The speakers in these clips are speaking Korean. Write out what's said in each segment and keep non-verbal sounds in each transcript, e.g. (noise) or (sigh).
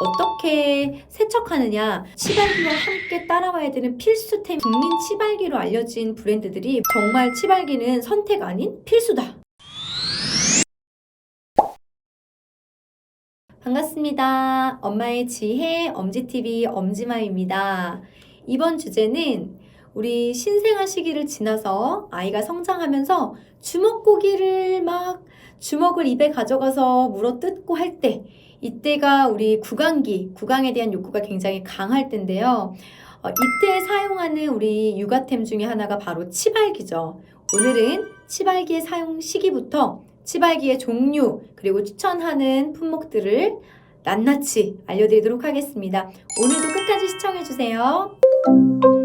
어떻게 세척하느냐 치발기와 함께 따라와야 되는 필수템 국민 치발기로 알려진 브랜드들이 정말 치발기는 선택 아닌 필수다. 반갑습니다. 엄마의 지혜 엄지TV 엄지마입니다. 이번 주제는 우리 신생아 시기를 지나서 아이가 성장하면서 주먹고기를 막 주먹을 입에 가져가서 물어 뜯고 할 때, 이때가 우리 구강기, 구강에 대한 욕구가 굉장히 강할 때인데요. 어, 이때 사용하는 우리 육아템 중에 하나가 바로 치발기죠. 오늘은 치발기의 사용 시기부터 치발기의 종류, 그리고 추천하는 품목들을 낱낱이 알려드리도록 하겠습니다. 오늘도 끝까지 시청해주세요.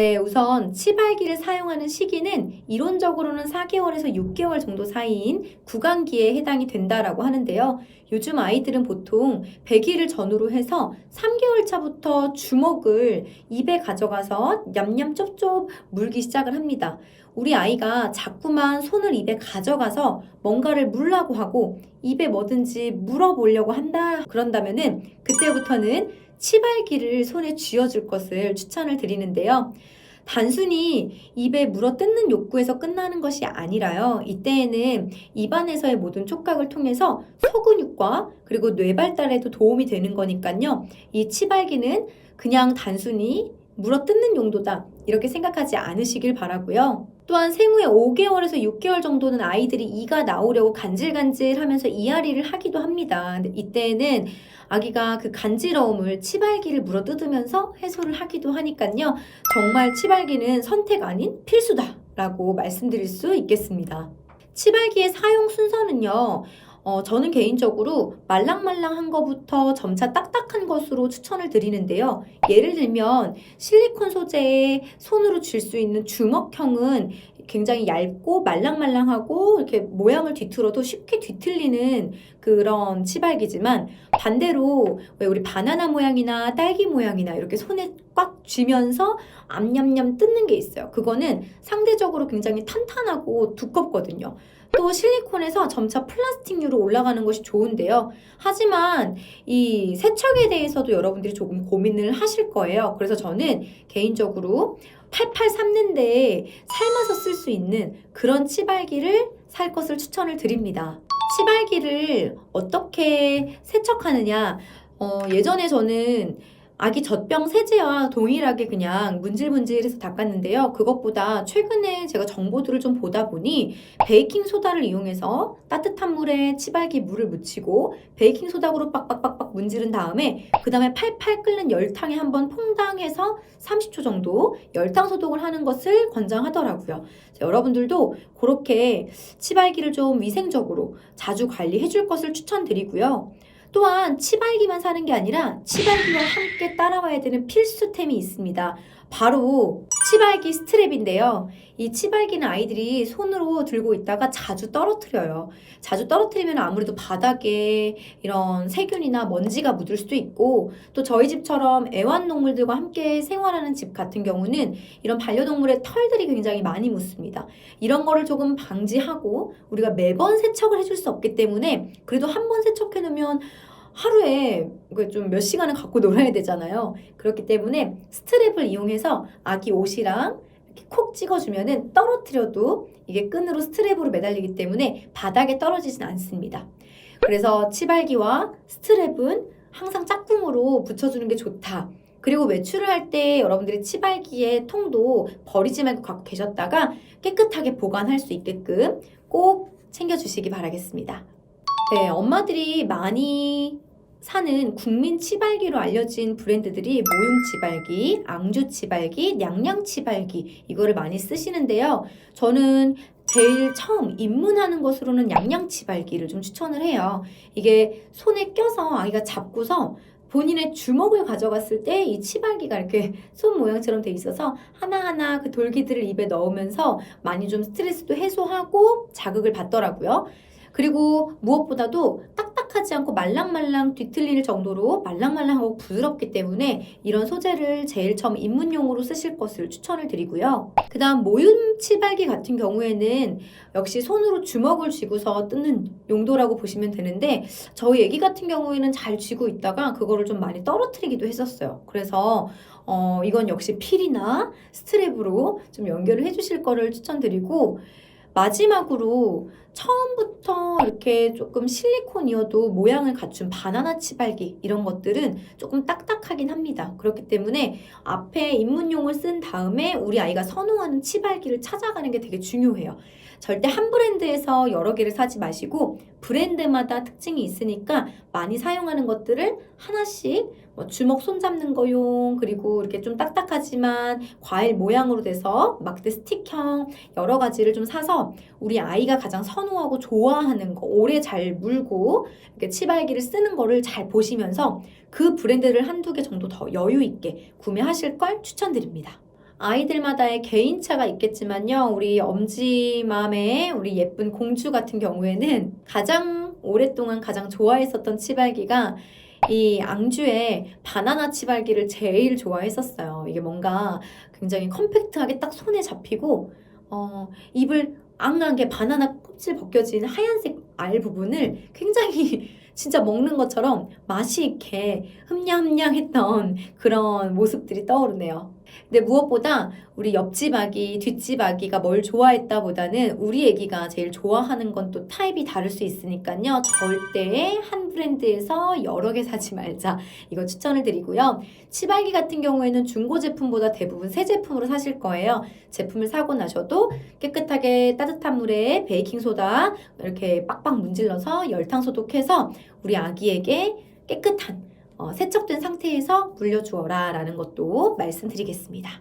네, 우선 치발기를 사용하는 시기는 이론적으로는 4개월에서 6개월 정도 사이인 구강기에 해당이 된다라고 하는데요. 요즘 아이들은 보통 100일을 전후로 해서 3개월 차부터 주먹을 입에 가져가서 냠냠 쩝쩝 물기 시작을 합니다. 우리 아이가 자꾸만 손을 입에 가져가서 뭔가를 물라고 하고 입에 뭐든지 물어보려고 한다 그런다면은 그때부터는 치발기를 손에 쥐어줄 것을 추천을 드리는데요. 단순히 입에 물어 뜯는 욕구에서 끝나는 것이 아니라요. 이때에는 입안에서의 모든 촉각을 통해서 소근육과 그리고 뇌 발달에도 도움이 되는 거니까요. 이 치발기는 그냥 단순히 물어 뜯는 용도다. 이렇게 생각하지 않으시길 바라고요. 또한 생후에 5개월에서 6개월 정도는 아이들이 이가 나오려고 간질간질 하면서 이앓이를 하기도 합니다. 이때는 아기가 그 간지러움을 치발기를 물어 뜯으면서 해소를 하기도 하니까요. 정말 치발기는 선택 아닌 필수다라고 말씀드릴 수 있겠습니다. 치발기의 사용 순서는요. 어, 저는 개인적으로 말랑말랑한 것부터 점차 딱딱한 것으로 추천을 드리는데요. 예를 들면 실리콘 소재의 손으로 쥘 수 있는 주먹형은 굉장히 얇고 말랑말랑하고 이렇게 모양을 뒤틀어도 쉽게 뒤틀리는 그런 치발기지만 반대로 왜 우리 바나나 모양이나 딸기 모양이나 이렇게 손에 꽉 쥐면서 암냠냠 뜯는 게 있어요. 그거는 상대적으로 굉장히 탄탄하고 두껍거든요. 또 실리콘에서 점차 플라스틱류로 올라가는 것이 좋은데요. 하지만 이 세척에 대해서도 여러분들이 조금 고민을 하실 거예요. 그래서 저는 개인적으로 팔팔 삶는데 삶아서 쓸 수 있는 그런 치발기를 살 것을 추천을 드립니다. 치발기를 어떻게 세척하느냐? 어, 예전에 저는 아기 젖병 세제와 동일하게 그냥 문질문질해서 닦았는데요. 그것보다 최근에 제가 정보들을 좀 보다 보니 베이킹 소다를 이용해서 따뜻한 물에 치발기 물을 묻히고 베이킹 소다로 빡빡빡빡 문지른 다음에 그 다음에 팔팔 끓는 열탕에 한번 퐁당해서 30초 정도 열탕 소독을 하는 것을 권장하더라고요. 여러분들도 그렇게 치발기를 좀 위생적으로 자주 관리해 줄 것을 추천드리고요. 또한 치발기만 사는 게 아니라 치발기와 함께 따라와야 되는 필수템이 있습니다. 바로 치발기 스트랩인데요. 이 치발기는 아이들이 손으로 들고 있다가 자주 떨어뜨려요. 자주 떨어뜨리면 아무래도 바닥에 이런 세균이나 먼지가 묻을 수도 있고 또 저희 집처럼 애완동물들과 함께 생활하는 집 같은 경우는 이런 반려동물의 털들이 굉장히 많이 묻습니다. 이런 거를 조금 방지하고 우리가 매번 세척을 해줄 수 없기 때문에 그래도 한 번 세척해 놓으면 하루에 좀 몇 시간을 갖고 놀아야 되잖아요. 그렇기 때문에 스트랩을 이용해서 아기 옷이랑 콕 찍어주면은 떨어뜨려도 이게 끈으로 스트랩으로 매달리기 때문에 바닥에 떨어지진 않습니다. 그래서 치발기와 스트랩은 항상 짝꿍으로 붙여주는 게 좋다. 그리고 외출을 할 때 여러분들이 치발기의 통도 버리지 말고 갖고 계셨다가 깨끗하게 보관할 수 있게끔 꼭 챙겨주시기 바라겠습니다. 네, 엄마들이 많이 사는 국민 치발기로 알려진 브랜드들이 모용 치발기, 앙주 치발기, 냥냥 치발기 이거를 많이 쓰시는데요. 저는 제일 처음 입문하는 것으로는 냥냥 치발기를 좀 추천을 해요. 이게 손에 껴서 아이가 잡고서 본인의 주먹을 가져갔을 때 이 치발기가 이렇게 손 모양처럼 돼 있어서 하나하나 그 돌기들을 입에 넣으면서 많이 좀 스트레스도 해소하고 자극을 받더라고요. 그리고 무엇보다도 딱딱하지 않고 말랑말랑 뒤틀릴 정도로 말랑말랑하고 부드럽기 때문에 이런 소재를 제일 처음 입문용으로 쓰실 것을 추천을 드리고요. 그 다음 모윤 치발기 같은 경우에는 역시 손으로 주먹을 쥐고서 뜯는 용도라고 보시면 되는데 저희 애기 같은 경우에는 잘 쥐고 있다가 그거를 좀 많이 떨어뜨리기도 했었어요. 그래서 어, 이건 역시 필이나 스트랩으로 좀 연결을 해주실 거를 추천드리고 마지막으로 처음부터 이렇게 조금 실리콘이어도 모양을 갖춘 바나나 치발기 이런 것들은 조금 딱딱하긴 합니다. 그렇기 때문에 앞에 입문용을 쓴 다음에 우리 아이가 선호하는 치발기를 찾아가는 게 되게 중요해요. 절대 한 브랜드에서 여러 개를 사지 마시고 브랜드마다 특징이 있으니까 많이 사용하는 것들을 하나씩 뭐 주먹 손 잡는 거용 그리고 이렇게 좀 딱딱하지만 과일 모양으로 돼서 막대 스틱형 여러 가지를 좀 사서 우리 아이가 가장 선 호하고 좋아하는 거 오래 잘 물고 치발기를 쓰는 거를 잘 보시면서 그 브랜드를 한두 개 정도 더 여유 있게 구매하실 걸 추천드립니다. 아이들마다의 개인차가 있겠지만요. 우리 엄지맘의 우리 예쁜 공주 같은 경우에는 가장 오랫동안 가장 좋아했었던 치발기가 이 앙주의 바나나 치발기를 제일 좋아했었어요. 이게 뭔가 굉장히 컴팩트하게 딱 손에 잡히고 어, 입을 앙하게 바나나 껍질 벗겨진 하얀색 알 부분을 굉장히 (laughs) 진짜 먹는 것처럼 맛이 있게 흠냥흠냥했던 그런 모습들이 떠오르네요. 근데 무엇보다 우리 옆집 아기, 뒷집 아기가 뭘 좋아했다 보다는 우리 아기가 제일 좋아하는 건 또 타입이 다를 수 있으니까요. 절대 한 브랜드에서 여러 개 사지 말자. 이거 추천을 드리고요. 치발기 같은 경우에는 중고 제품보다 대부분 새 제품으로 사실 거예요. 제품을 사고 나셔도 깨끗하게 따뜻한 물에 베이킹소다 이렇게 빡빡 문질러서 열탕 소독해서 우리 아기에게 깨끗한 어, 세척된 상태에서 물려주어라 라는 것도 말씀드리겠습니다.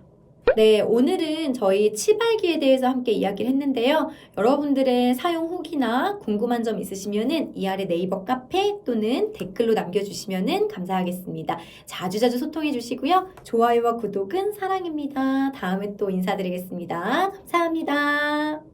네, 오늘은 저희 치발기에 대해서 함께 이야기를 했는데요. 여러분들의 사용 후기나 궁금한 점 있으시면은 이 아래 네이버 카페 또는 댓글로 남겨주시면은 감사하겠습니다. 자주자주 소통해 주시고요. 좋아요와 구독은 사랑입니다. 다음에 또 인사드리겠습니다. 감사합니다.